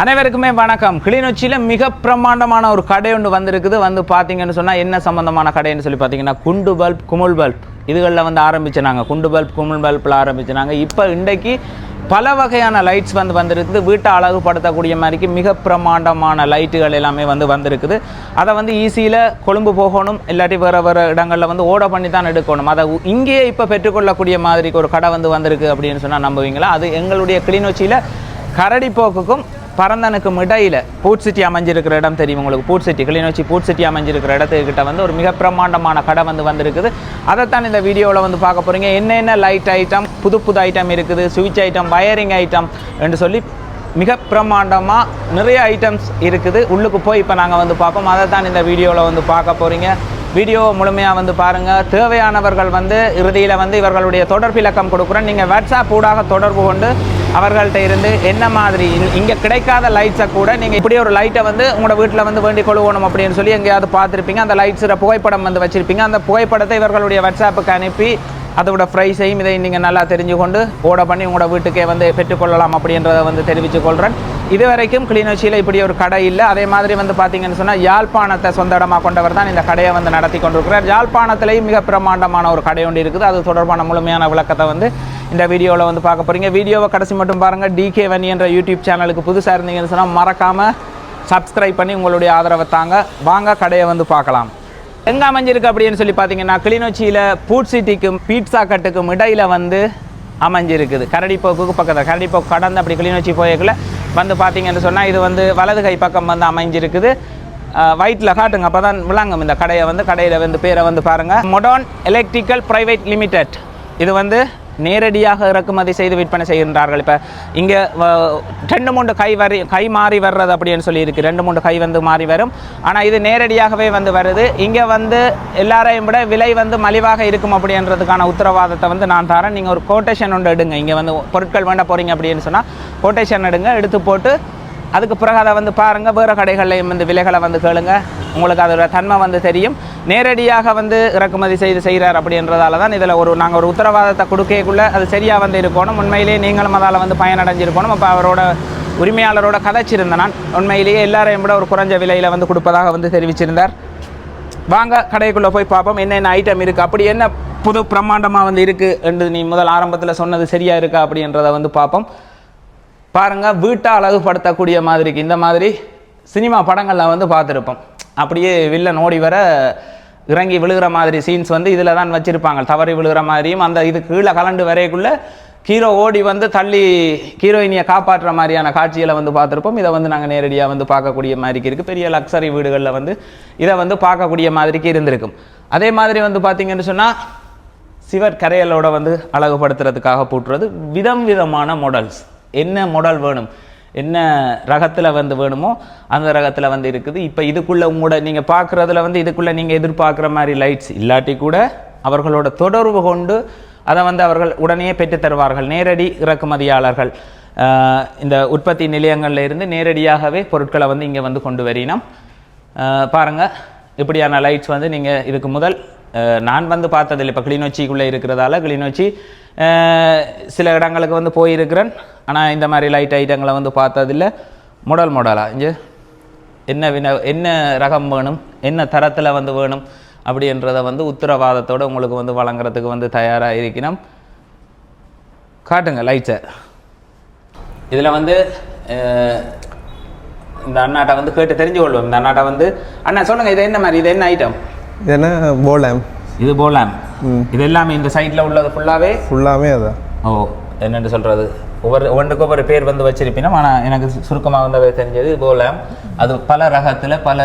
அனைவருக்குமே வணக்கம். கிளிநொச்சியில் மிக பிரமாண்டமான ஒரு கடை ஒன்று வந்திருக்குது. வந்து பார்த்தீங்கன்னு சொன்னால் என்ன சம்பந்தமான கடைன்னு சொல்லி பார்த்தீங்கன்னா குண்டு பல்ப் குமுள் பல்ப். இதுகளில் வந்து ஆரம்பிச்சினாங்க குண்டு பல்ப் குமுள் பல்பில் ஆரம்பிச்சினாங்க இப்போ இன்றைக்கு பல வகையான லைட்ஸ் வந்து வந்திருக்குது. வீட்டை அழகுபடுத்தக்கூடிய மாதிரிக்கு மிக பிரமாண்டமான லைட்டுகள் எல்லாமே வந்து வந்திருக்குது. அதை வந்து ஈஸியில் கொழும்பு போகணும். இல்லாட்டி வேறு வேறு இடங்களில் வந்து ஓட பண்ணி தான் எடுக்கணும். அதை இங்கேயே இப்போ பெற்றுக்கொள்ளக்கூடிய மாதிரிக்கு ஒரு கடை வந்து வந்திருக்கு அப்படின்னு சொன்னால் நம்புவீங்களா? அது எங்களுடைய கிளிநொச்சியில் கரடிப்போக்குக்கும் பரந்தனுக்கும் இடையில் பூட் சிட்டி அமைஞ்சிருக்கிற இடம் தெரியும் உங்களுக்கு. Food City Kilinochchi Food City அமைஞ்சிருக்கிற இடத்துக்கிட்ட வந்து ஒரு மிக பிரம்மாண்டமான கடை வந்து வந்திருக்குது. அதைத்தான் இந்த வீடியோவில் வந்து பார்க்க போகிறீங்க என்னென்ன லைட் ஐட்டம் புது புது ஐட்டம் இருக்குது சுவிட்ச் ஐட்டம் வயரிங் ஐட்டம் என்று சொல்லி மிக பிரம்மாண்டமாக நிறைய ஐட்டம்ஸ் இருக்குது. உள்ளுக்கு போய் இப்போ நாங்கள் வந்து பார்ப்போம். அதை தான் இந்த வீடியோவில் வந்து பார்க்க போகிறீங்க வீடியோ முழுமையாக வந்து பாருங்கள் தேவையானவர்கள் வந்து இறுதியில் வந்து இவர்களுடைய தொடர்பு இலக்கம் கொடுக்குறேன். நீங்கள் வாட்ஸ்அப் ஊடாக தொடர்பு கொண்டு அவர்கள்ட்ட இருந்து என்ன மாதிரி இங்கே கிடைக்காத லைட்ஸை கூட நீங்கள் இப்படி ஒரு லைட்டை வந்து உங்களோட வீட்டில் வந்து வேண்டிக் கொழுவணும் அப்படின்னு சொல்லி எங்கேயாவது பார்த்துருப்பீங்க. அந்த லைட்ஸில் புகைப்படம் வந்து வச்சுருப்பீங்க. அந்த புகைப்படத்தை இவர்களுடைய வாட்ஸ்அப்புக்கு அனுப்பி அதோட ப்ரைஸையும் இதை நீங்கள் நல்லா தெரிஞ்சு கொண்டு ஓட பண்ணி உங்களோட வீட்டுக்கே வந்து பெற்றுக்கொள்ளலாம் அப்படின்றத வந்து தெரிவித்து கொள்கிறேன் இது வரைக்கும் கிளிநொச்சியில் இப்படி ஒரு கடை இல்லை. அதே மாதிரி வந்து பார்த்தீங்கன்னு சொன்னால் யாழ்ப்பாணத்தை சொந்த இடமாக கொண்டவர் தான் இந்த கடையை வந்து நடத்தி கொண்டிருக்கிறார். யாழ்ப்பாணத்திலேயும் மிக பிரமாண்டமான ஒரு கடை ஒன்று இருக்குது. அது தொடர்பான முழுமையான விளக்கத்தை வந்து இந்த வீடியோவில் வந்து பார்க்க போகிறீங்க வீடியோவை கடைசி மட்டும் பாருங்கள் டிகே வனி என்ற யூடியூப் சேனலுக்கு புதுசாக இருந்தீங்கன்னு சொன்னால் மறக்காமல் சப்ஸ்கிரைப் பண்ணி உங்களுடைய ஆதரவை தாங்க. வாங்க கடையை வந்து பார்க்கலாம். எங்கே அமைஞ்சிருக்கு அப்படின்னு சொல்லி பார்த்தீங்கன்னா கிளிநொச்சியில் பூட் சிட்டிக்கும் பீட்சா கட்டுக்கும் இடையில் வந்து அமைஞ்சிருக்குது. கரடிப்போக்குக்கு பக்கத்தில் கரடிப்போக்கு கடந்து அப்படி கிளிநொச்சி போயக்குள்ள வந்து பார்த்தீங்கன்னு சொன்னால் இது வந்து வலது கை பக்கம் வந்து அமைஞ்சிருக்குது. வயிற்றில் காட்டுங்க அப்போ தான் விளங்கும். இந்த கடையை வந்து கடையில் வந்து பேரை வந்து பாருங்கள் மொடான் எலக்ட்ரிக்கல் ப்ரைவேட் லிமிடெட் இது வந்து நேரடியாக இறக்குமதி செய்து விற்பனை செய்கின்றார்கள். இப்போ இங்கே ரெண்டு மூன்று கை வரி கை மாறி வர்றது அப்படின்னு சொல்லியிருக்கு. ரெண்டு மூன்று கை வந்து மாறி வரும். ஆனால் இது நேரடியாகவே வந்து வருது. இங்கே வந்து எல்லாரையும் விட விலை வந்து மலிவாக இருக்கும் அப்படின்றதுக்கான உத்தரவாதத்தை வந்து நான் தரேன். நீங்கள் ஒரு கோட்டேஷன் ஒன்று எடுங்க. இங்கே வந்து பொருட்கள் வேண்ட போகிறீங்க அப்படின்னு சொன்னால் கோட்டேஷன் எடுங்க எடுத்து போட்டு அதுக்கு பிறகு அதை வந்து பாருங்கள் வேறு கடைகள்லையும் வந்து விலைகளை வந்து கேளுங்க. உங்களுக்கு அதோட தன்மை வந்து தெரியும். நேரடியாக வந்து இறக்குமதி செய்து செய்கிறார் அப்படின்றதால தான் இதில் ஒரு நாங்கள் ஒரு உத்தரவாதத்தை கொடுக்கக்குள்ள அது சரியாக வந்து இருக்கணும். உண்மையிலேயே நீங்களும் அதால் வந்து பயனடைஞ்சிருக்கணும். அப்போ அவரோட உரிமையாளரோட கதைச்சிருந்தேன் நான் உண்மையிலேயே எல்லாரையும் விட ஒரு குறைஞ்ச விலையில் வந்து கொடுப்பதாக வந்து தெரிவிச்சிருந்தார். வாங்க கடைக்குள்ளே போய் பார்ப்போம். என்னென்ன ஐட்டம் இருக்குது அப்படி என்ன புது பிரம்மாண்டமாக வந்து இருக்குது என்று நீ முதல் ஆரம்பத்தில் சொன்னது சரியாக இருக்கா அப்படின்றத வந்து பார்ப்போம். பாருங்கள் வீட்டை அழகுபடுத்தக்கூடிய மாதிரிக்கு இந்த மாதிரி சினிமா படங்களில் வந்து பார்த்துருப்போம். அப்படியே வில்லன் ஓடி வர இறங்கி விழுகிற மாதிரி சீன்ஸ் வந்து இதில் தான் வச்சுருப்பாங்க. தவறி விழுகிற மாதிரியும் அந்த இது கீழே கலண்டு வரையக்குள்ளே ஹீரோ ஓடி வந்து தள்ளி ஹீரோயினியை காப்பாற்றுற மாதிரியான காட்சிகளை வந்து பார்த்துருப்போம். இதை வந்து நாங்கள் நேரடியாக வந்து பார்க்கக்கூடிய மாதிரிக்கு இருக்குது பெரிய லக்ஸரி வீடுகளில் வந்து இதை வந்து பார்க்கக்கூடிய மாதிரிக்கு இருந்திருக்கும். அதே மாதிரி வந்து பார்த்தீங்கன்னு சொன்னால் சிவர் கரையலோட வந்து அழகுபடுத்துறதுக்காக போட்டுறது விதம் விதமான மாடல்ஸ் என்ன மாடல் வேணும்? என்ன ரகத்தில் வந்து வேணுமோ அந்த ரகத்தில் வந்து இருக்குது. இப்போ இதுக்குள்ளே உங்களோட நீங்கள் பார்க்குறதுல வந்து இதுக்குள்ளே நீங்கள் எதிர்பார்க்குற மாதிரி லைட்ஸ் இல்லாட்டி கூட அவர்களோட தொடர்பு கொண்டு அதை வந்து அவர்கள் உடனே பெற்றுத்தருவார்கள் நேரடி இறக்குமதியாளர்கள். இந்த உற்பத்தி நிலையங்களில் இருந்து நேரடியாகவே பொருட்களை வந்து இங்கே வந்து கொண்டு வரினோம். பாருங்கள் இப்படியான லைட்ஸ் வந்து நீங்கள் இதுக்கு முதல் நான் வந்து பார்த்ததில்லை. இப்போ கிளிநொச்சிக்குள்ளே இருக்கிறதால கிளிநொச்சி சில இடங்களுக்கு வந்து போயிருக்கிறேன். ஆனால் இந்த மாதிரி லைட் ஐட்டங்களை வந்து பார்த்ததில்ல. மாடல் மாடலாக இங்கே என்ன வின என்ன ரகம் வேணும்? என்ன தரத்தில் வந்து வேணும்? அப்படின்றத வந்து உத்தரவாதத்தோடு உங்களுக்கு வந்து வழங்குறதுக்கு வந்து தயாராக இருக்கணும் காட்டுங்க லைட்ஸை இதில் வந்து இந்த அண்ணாட்ட வந்து கேட்டு தெரிஞ்சு கொள்வோம் இந்த அண்ணாட்ட வந்து அண்ணா சொல்லுங்கள் இது என்ன மாதிரி இது என்ன ஐட்டம் என்ன போலாம். இது போலாம். இது எல்லாமே இந்த சைடில் உள்ளது ஃபுல்லாகவே ஃபுல்லாமே அதான் ஓ என்னென்னு சொல்கிறது ஒவ்வொரு ஒவ்வொன்றுக்கும் ஒவ்வொரு பேர் வந்து வச்சிருப்பினோம் ஆனால் எனக்கு சுருக்கமாக வந்து தெரிஞ்சது போல அது பல ரகத்தில் பல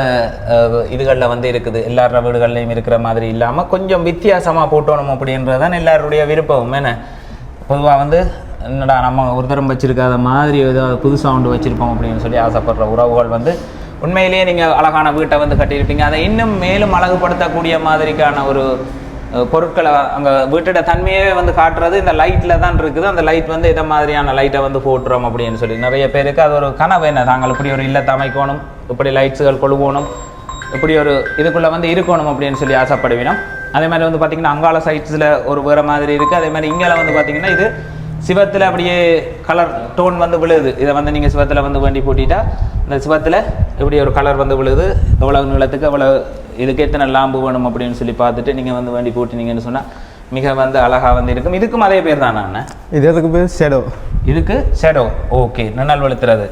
இதுகளில் வந்து இருக்குது. எல்லார வீடுகள்லையும் இருக்கிற மாதிரி இல்லாமல் கொஞ்சம் வித்தியாசமாக போட்டோணும் அப்படின்றது தான் எல்லாருடைய விருப்பம். என்ன? பொதுவாக வந்து என்னடா நம்ம ஒரு தரம் வச்சிருக்காத மாதிரி ஏதாவது புதுசாக ஒன்று வச்சுருப்போம் அப்படின்னு சொல்லி ஆசைப்படுற உறவுகள் வந்து உண்மையிலேயே நீங்கள் அழகான வீட்டை வந்து கட்டியிருப்பீங்க. அதை இன்னும் மேலும் அழகுபடுத்தக்கூடிய மாதிரிக்கான ஒரு பொருட்களை அங்கே வீட்டோட தன்மையே வந்து காட்டுறது. இந்த லைட்டில் தான் இருக்குது. அந்த லைட் வந்து இதை மாதிரியான லைட்டை வந்து போட்டுறோம் அப்படின்னு சொல்லி நிறைய பேருக்கு அது ஒரு கனவு என்ன? தாங்கள் இப்படி ஒரு இல்லத்தை அமைக்கணும் இப்படி லைட்ஸுகள் கொழுவோணும் இப்படி ஒரு இதுக்குள்ளே வந்து இருக்கணும் அப்படின்னு சொல்லி ஆசைப்படுவினோம். அதே மாதிரி வந்து பார்த்திங்கன்னா அங்காள சைட்ஸில் ஒரு வேறு மாதிரி இருக்குது அதே மாதிரி இங்கே வந்து பார்த்திங்கன்னா இது சிவத்தில் அப்படியே கலர் டோன் வந்து விழுது. இதை வந்து நீங்கள் சிவத்தில் வந்து வேண்டி போட்டிட்டா இந்த சிவத்தில் இப்படி ஒரு கலர் வந்து விழுது. எவ்வளவு நீளத்துக்கு எவ்வளோ இதுக்கு எத்தனை லாம்பு வேணும் அப்படின்னு சொல்லி பார்த்துட்டு நீங்கள் வந்து வேண்டி போட்டினீங்கன்னு சொன்னால் மிக வந்து அழகாக வந்து இருக்கும். இதுக்கும் அதே பேர் தான் நான் இது எதுக்கு பேர்? ஷேடோ இதுக்கு ஷேடோ ஓகே நிழல் வெளுத்துறது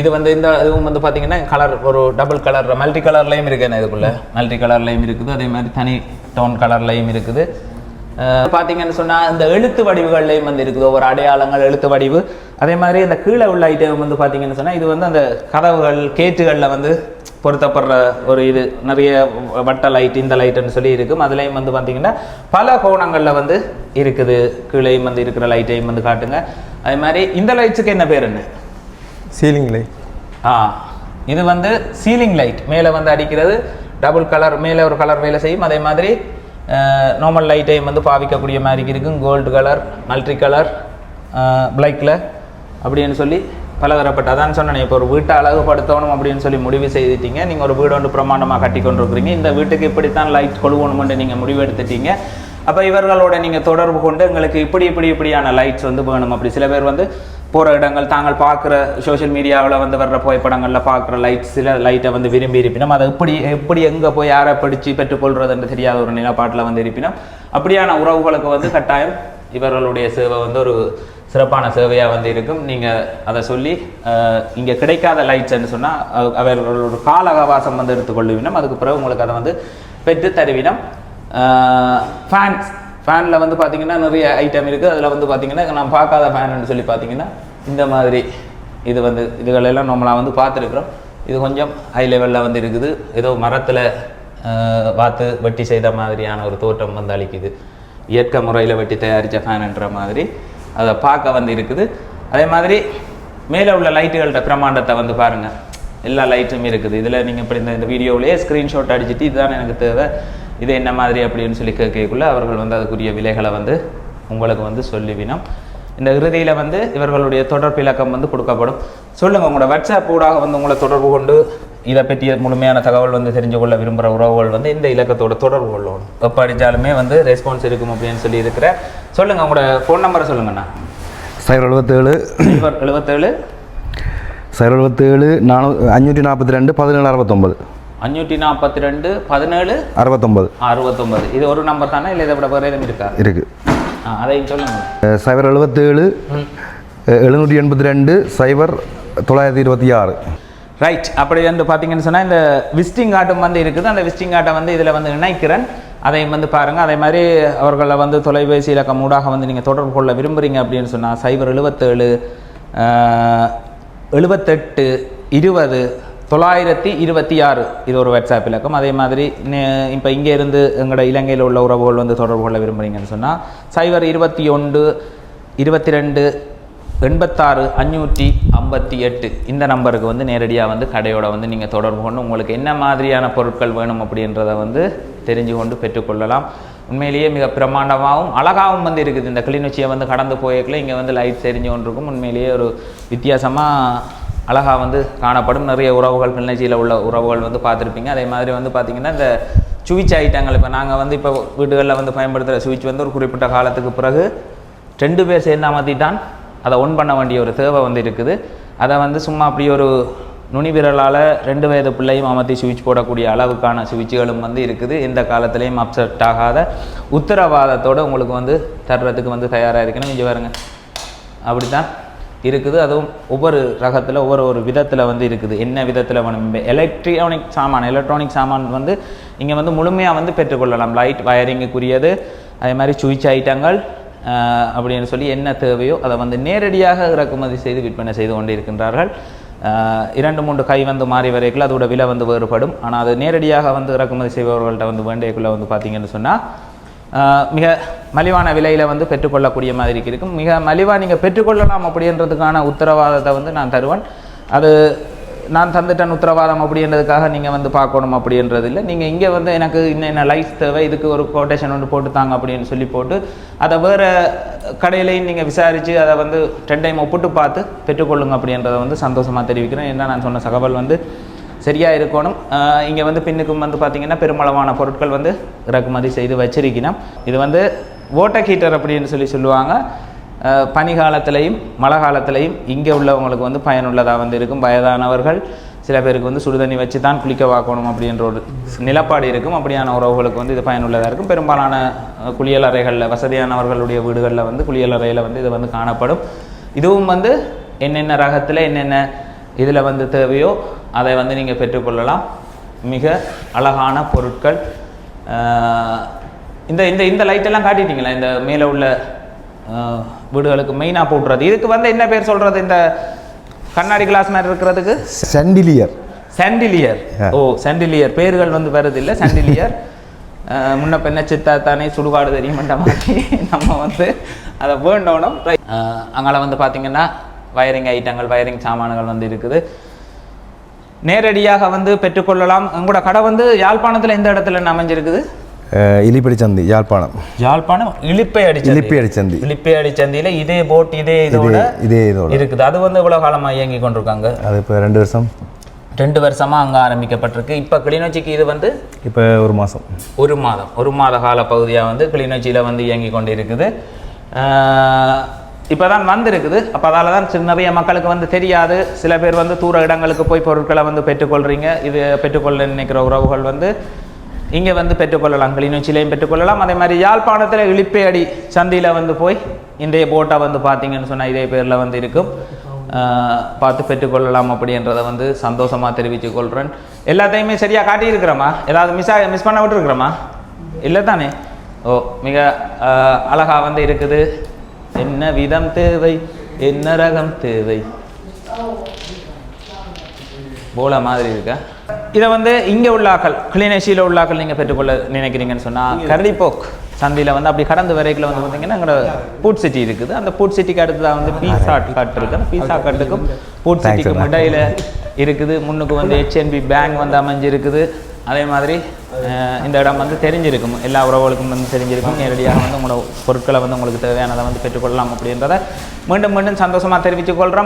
இது வந்து இந்த இதுவும் வந்து பார்த்தீங்கன்னா கலர் ஒரு டபுள் கலர் மல்டி கலர்லையும் இருக்குது இதுக்குள்ள? மல்டி கலர்லையும் இருக்குது. அதே மாதிரி தனி டோன் கலர்லையும் இருக்குது. பார்த்தீங்கன்னு சொன்னால் இந்த எழுத்து வடிவுகள்லையும் வந்து இருக்குது. ஒவ்வொரு அடையாளங்கள் எழுத்து வடிவு. அதே மாதிரி இந்த கீழே உள்ள ஐட்டம் வந்து பார்த்தீங்கன்னு சொன்னால் இது வந்து அந்த கதவுகள் கேட்டுகளில் வந்து பொருத்தப்படுற ஒரு இது. நிறைய வட்ட லைட் இந்த லைட்டுன்னு சொல்லி இருக்கும். அதுலேயும் வந்து பார்த்தீங்கன்னா பல கோணங்களில் வந்து இருக்குது. கீழேயும் வந்து இருக்கிற லைட்டையும் வந்து காட்டுங்க. அதே மாதிரி இந்த லைட்ஸுக்கு என்ன பேர் என்ன? சீலிங் லைட் ஆ இது வந்து சீலிங் லைட் மேலே வந்து அடிக்கிறது. டபுள் கலர் மேலே ஒரு கலர் வேலை செய்யும். அதே மாதிரி நார்மல் லைட்டையும் வந்து பாவிக்கக்கூடிய மாதிரி இருக்கும். கோல்டு கலர் மல்டி கலர் பிளாக்கில் அப்படின்னு சொல்லி பலதரப்பட்ட அதான் சொன்னேன் இப்போ ஒரு வீட்டை அழகுபடுத்தணும் அப்படின்னு சொல்லி முடிவு செய்துட்டீங்க. நீங்கள் ஒரு வீடு ஒன்று பிரமாண்டமாக கட்டி கொண்டிருக்கிறீங்க. இந்த வீட்டுக்கு இப்படித்தான் லைட் கொழுவணும்னு நீங்கள் முடிவு எடுத்துட்டீங்க. அப்போ இவர்களோட நீங்கள் தொடர்பு கொண்டு எங்களுக்கு இப்படி இப்படி இப்படியான லைட்ஸ் வந்து வேணும். அப்படி சில பேர் வந்து போகிற இடங்கள் தாங்கள் பார்க்குற சோஷியல் மீடியாவில் வந்து வர்ற புகைப்படங்களில் பார்க்குற லைட்ஸ் சில லைட்டை வந்து விரும்பி இருப்பினும் அதை எப்படி எப்படி எங்கே போய் யாரை படித்து பெற்றுக்கொள்கிறதுன்னு தெரியாத ஒரு நிலப்பாட்டில் வந்து இருப்பினும் அப்படியான உறவுகளுக்கு வந்து கட்டாயம் இவர்களுடைய சேவை வந்து ஒரு சிறப்பான சேவையாக வந்து இருக்கும். நீங்கள் அதை சொல்லி இங்கே கிடைக்காத லைட்ஸ்ன்னு சொன்னால் அவர்களோட கால அவகாசம் வந்து எடுத்துக்கொள்ளுவினம் அதுக்கு பிறகு உங்களுக்கு அதை வந்து பெற்று தருவினம் ஃபேன்ஸ் ஃபேனில் வந்து பார்த்தீங்கன்னா நிறைய ஐட்டம் இருக்குது அதில் வந்து பார்த்தீங்கன்னா நான் பார்க்காத ஃபேனுன்னு சொல்லி பார்த்தீங்கன்னா இந்த மாதிரி இது வந்து இதுகளெல்லாம் நம்மளாக வந்து பார்த்துருக்குறோம். இது கொஞ்சம் ஹை லெவலில் வந்து இருக்குது. ஏதோ மரத்தில் வாத்து வெட்டி செய்த மாதிரியான ஒரு தோற்றம் வந்து அளிக்குது இயற்கை முறையில் வெட்டி தயாரித்த ஃபேனுன்ற மாதிரி அதை பார்க்க வந்து இருக்குது. அதே மாதிரி மேலே உள்ள லைட்டுகள்கிட்ட பிரமாண்டத்தை வந்து பாருங்கள் எல்லா லைட்டும் இருக்குது. இதில் நீங்கள் இப்படி இந்த இந்த வீடியோவிலேயே ஸ்க்ரீன்ஷாட் அடிச்சுட்டு இதுதான் எனக்கு தேவை. இது என்ன மாதிரி அப்படின்னு சொல்லி கேட்கக்குள்ள அவர்கள் வந்து அதுக்குரிய விலைகளை வந்து உங்களுக்கு வந்து சொல்லிவினோம். இந்த இறுதியில் வந்து இவர்களுடைய தொடர்பு இலக்கம் வந்து கொடுக்கப்படும். சொல்லுங்கள் உங்களோட வாட்ஸ்அப் ஊடாக வந்து உங்களை தொடர்பு கொண்டு இதை பற்றிய முழுமையான தகவல் வந்து தெரிஞ்சு கொள்ள விரும்புகிற உறவுகள் வந்து இந்த இலக்கத்தோட தொடர்பு கொள்ளணும். எப்போ அடித்தாலுமே வந்து ரெஸ்பான்ஸ் இருக்கும் அப்படின்னு சொல்லி இருக்கிற சொல்லுங்கள் உங்களோட ஃபோன் நம்பரை சொல்லுங்கண்ணா. சைபர் எழுபத்தேழு எழுபத்தேழு சைபர் எழுபத்தேழு நானூ அஞ்சூற்றி நாற்பத்தி ரெண்டு பதினேழு அறுபத்தொம்பது அஞ்சூற்றி நாற்பத்தி ரெண்டு பதினேழு? அறுபத்தொம்பது. அறுபத்தொம்பது. இது ஒரு நம்பர் தானே? இல்லை இதை விட வேறு எதுவும் இருக்கா? இருக்குது அதையும் சொல்லுங்கள் சைபர் எழுபத்தேழு எழுநூற்றி எண்பத்தி ரெண்டு சைபர் தொள்ளாயிரத்தி இருபத்தி ஆறு ரைட் அப்படி வந்து பார்த்தீங்கன்னு சொன்னால் இந்த விசிட்டிங் கார்டும் வந்து இருக்குது. அந்த விசிட்டிங் கார்டை வந்து இதில் வந்து இணைக்கிறேன். அதையும் வந்து பாருங்கள் அதே மாதிரி அவர்களை வந்து தொலைபேசி இலக்கம் ஊடாக வந்து நீங்கள் தொடர்பு கொள்ள விரும்புகிறீங்க அப்படின்னு சொன்னால் சைபர் எழுபத்தேழு எழுபத்தெட்டு இருபது தொள்ளாயிரத்தி இருபத்தி ஆறு. இது ஒரு வாட்ஸ்அப் இலக்கம். அதே மாதிரி இப்போ இங்கே இருந்து எங்களோட இலங்கையில் உள்ள உறவுகள் வந்து தொடர்பு கொள்ள விரும்புகிறீங்கன்னு சொன்னால் சைபர் இருபத்தி ஒன்று இருபத்தி ரெண்டு எண்பத்தாறு அஞ்சூற்றி ஐம்பத்தி எட்டு இந்த நம்பருக்கு வந்து நேரடியாக வந்து கடையோட வந்து நீங்கள் தொடர்பு கொண்டு உங்களுக்கு என்ன மாதிரியான பொருட்கள் வேணும் அப்படின்றத வந்து தெரிஞ்சு கொண்டு பெற்றுக்கொள்ளலாம் உண்மையிலேயே மிக பிரமாண்டமாகவும் அழகாகவும் வந்து இருக்குது. இந்த கிளிநொச்சியை வந்து கடந்து போயக்குள்ள இங்கே வந்து லைட் தெரிஞ்சு கொண்டிருக்கும். உண்மையிலேயே ஒரு வித்தியாசமாக அழகாக வந்து காணப்படும். நிறைய உறவுகள் கிளிநொச்சியில் உள்ள உறவுகள் வந்து பார்த்துருப்பீங்க. அதே மாதிரி வந்து பார்த்திங்கன்னா இந்த சுவிட்ச் ஐட்டங்கள் இப்போ நாங்கள் வந்து இப்போ வீடுகளில் வந்து பயன்படுத்துகிற சுவிட்ச் வந்து ஒரு குறிப்பிட்ட காலத்துக்கு பிறகு ரெண்டு பேர் சேர்ந்து அமர்த்திட்டான் அதை ஒன் பண்ண வேண்டிய ஒரு தேவை வந்து இருக்குது. அதை வந்து சும்மா அப்படி ஒரு நுனி விரலால் ரெண்டு வயது பிள்ளையும் அமர்த்தி சுவிட்ச் போடக்கூடிய அளவுக்கான சுவிட்சுகளும் வந்து இருக்குது. எந்த காலத்துலேயும் அப்செட் ஆகாத உத்தரவாதத்தோடு உங்களுக்கு வந்து தர்றதுக்கு வந்து தயாராக இருக்கணும். இங்கே வருங்க அப்படி தான் இருக்குது. அதுவும் ஒவ்வொரு ரகத்தில் ஒவ்வொரு ஒரு விதத்தில் வந்து இருக்குது. என்ன விதத்தில் வேணும் எலக்ட்ரானிக் சாமான் எலக்ட்ரானிக் சாமான் வந்து இங்கே வந்து முழுமையாக வந்து பெற்றுக்கொள்ளலாம். லைட் வயரிங்குக்குரியது அதே மாதிரி சுவிட்ச் ஐட்டங்கள் அப்படின்னு சொல்லி என்ன தேவையோ அதை வந்து நேரடியாக இறக்குமதி செய்து விற்பனை செய்து கொண்டு இருக்கின்றார்கள் இரண்டு மூன்று கை வந்து மாறி வரைக்குள்ள அதோட விலை வந்து வேறுபடும். ஆனால் அது நேரடியாக வந்து இறக்குமதி செய்பவர்கள்ட்ட வந்து வேண்டியக்குள்ளே வந்து பார்த்திங்கன்னு சொன்னால் மிக மலிவான விலையில் வந்து பெற்றுக்கொள்ளக்கூடிய மாதிரி இருக்கும் மிக மலிவாக நீங்கள் பெற்றுக்கொள்ளலாம் அப்படின்றதுக்கான உத்தரவாதத்தை வந்து நான் தருவேன். அது நான் தந்துட்டேன் உத்தரவாதம் அப்படின்றதுக்காக நீங்கள் வந்து பார்க்கணும் அப்படின்றது இல்லை நீங்கள் இங்கே வந்து எனக்கு இன்ன லைஃப் தேவை இதுக்கு ஒரு கோட்டேஷன் ஒன்று போட்டு தாங்க அப்படின்னு சொல்லி போட்டு அதை வேறு கடையிலையும் நீங்கள் விசாரித்து அதை வந்து டென் டைம் ஒப்பிட்டு பார்த்து பெற்றுக்கொள்ளுங்க அப்படின்றத வந்து சந்தோஷமாக தெரிவிக்கிறேன். என்ன நான் சொன்ன தகவல் வந்து சரியாக இருக்கணும். இங்கே வந்து பின்னுக்கும் வந்து பார்த்திங்கன்னா பெருமளவான பொருட்கள் வந்து இறக்குமதி செய்து வச்சிருக்கணும் இது வந்து வாட்டர் ஹீட்டர் அப்படின்னு சொல்லி சொல்லுவாங்க. பனி காலத்துலேயும் மழை காலத்திலையும் இங்கே உள்ளவங்களுக்கு வந்து பயனுள்ளதாக வந்து இருக்கும். வயதானவர்கள் சில பேருக்கு வந்து சுடுதண்ணி வச்சு தான் குளிக்க வாக்கணும் அப்படின்ற ஒரு நிலப்பாடு இருக்கும். அப்படியான உறவுகளுக்கு வந்து இது பயனுள்ளதாக இருக்கும். பெரும்பாலான குளியலறைகளில் வசதியானவர்களுடைய வீடுகளில் வந்து குளியலறையில் வந்து இது வந்து காணப்படும். இதுவும் வந்து என்னென்ன ரகத்தில் என்னென்ன இதில் வந்து தேவையோ அதை வந்து நீங்கள் பெற்றுக்கொள்ளலாம். மிக அழகான பொருட்கள். இந்த இந்த இந்த லைட்டெல்லாம் காட்டிட்டீங்களா? இந்த மேலே உள்ள வீடுகளுக்கு மெயினாக போட்டுறது இதுக்கு வந்து என்ன பேர் சொல்கிறது இந்த கண்ணாடி கிளாஸ் மாதிரி இருக்கிறதுக்கு? செண்டிலியர் சாண்டிலியர். ஓ சாண்டிலியர் பேர்கள் வந்து வருது இல்லை? சாண்டிலியர் முன்ன பெண்ண சித்தா தானே சுடுகாடு தெரியுமன்ற மாதிரி நம்ம வந்து அதை வேண்டோணும். அங்கால வந்து பார்த்தீங்கன்னா வயரிங் ஐட்டங்கள் வயரிங் சாமான்கள் வந்து இருக்குது. நேரடியாக வந்து பெற்றுக்கொள்ளலாம். உங்களோட கடை வந்து யாழ்ப்பாணத்தில் எந்த இடத்துல அமைஞ்சிருக்குது? இலிப்படி சந்தி யாழ்ப்பாணம். யாழ்ப்பாணம் இலிப்பை அடிச்சந்தி. இலிப்பை அடிச்சந்தி. இலிப்பை அடிச்சந்தியில் இதே போட் இதே இதோட இதே இதே இதோட. இருக்குது. அது வந்து இவ்வளோ காலமாக இயங்கி கொண்டிருக்காங்க? அது இப்போ ரெண்டு வருஷம். ரெண்டு வருஷமாக அங்கே ஆரம்பிக்கப்பட்டிருக்கு. இப்போ கிளிநொச்சிக்கு இது வந்து? இப்போ ஒரு மாதம் ஒரு மாதம். ஒரு மாத கால பகுதியாக வந்து கிளிநொச்சியில் வந்து இயங்கி கொண்டு இருக்குது இப்போ தான் வந்திருக்குது. அப்போ அதால தான் சில நிறைய மக்களுக்கு வந்து தெரியாது. சில பேர் வந்து தூர இடங்களுக்கு போய் பொருட்களை வந்து பெற்றுக்கொள்கிறீங்க இது பெற்றுக்கொள்ள நினைக்கிற உறவுகள் வந்து இங்கே வந்து பெற்றுக்கொள்ளலாம் கிளிநொச்சியிலையும் பெற்றுக்கொள்ளலாம். அதே மாதிரி யாழ்ப்பாணத்தில் இழிப்பேடி சந்தியில் வந்து போய் இன்றைய போட்டா வந்து பார்த்தீங்கன்னு சொன்னால் இதே பேரில் வந்து இருக்கும். பார்த்து பெற்றுக்கொள்ளலாம் அப்படின்றத வந்து சந்தோஷமாக தெரிவித்துக் கொள்கிறேன் எல்லாத்தையுமே சரியாக காட்டியிருக்கிறோமா? ஏதாவது மிஸ் ஆக மிஸ் பண்ண விட்டுருக்குறோமா? இல்லை தானே ஓ மிக அழகாக வந்து இருக்குது. என்ன விதம் தேவை? என்ன ரகம் தேவை? போல மாதிரி இருக்கா? இதை வந்து இங்கே உள்ளாக்கள் கிளிநொச்சியில் உள்ளாக்கள் நீங்கள் பெற்றுக்கொள்ள நினைக்கிறீங்கன்னு சொன்னால் கரடிப்போக் சந்தையில் வந்து அப்படி கடந்து வரைக்கில் வந்து பார்த்தீங்கன்னா எங்களோட பூட் சிட்டி இருக்குது. அந்த பூட் சிட்டிக்கு அடுத்ததாக வந்து பீஸா கட் இருக்குது. அந்த பீஸா கட்டுக்கும் பூட் சிட்டிக்கும். இடையில இருக்குது. முன்னுக்கு வந்து ஹெச்என்பி பேங்க் வந்து அமைஞ்சிருக்குது. அதே மாதிரி இந்த இடம் வந்து தெரிஞ்சிருக்கும். எல்லா உறவுகளுக்கும் வந்து தெரிஞ்சிருக்கும். நேரடியாக வந்து உங்களோட பொருட்களை வந்து உங்களுக்கு தேவையானதை வந்து பெற்றுக்கொள்ளலாம் அப்படின்றத மீண்டும் மீண்டும் சந்தோஷமாக தெரிவித்துக் கொள்கிறோம்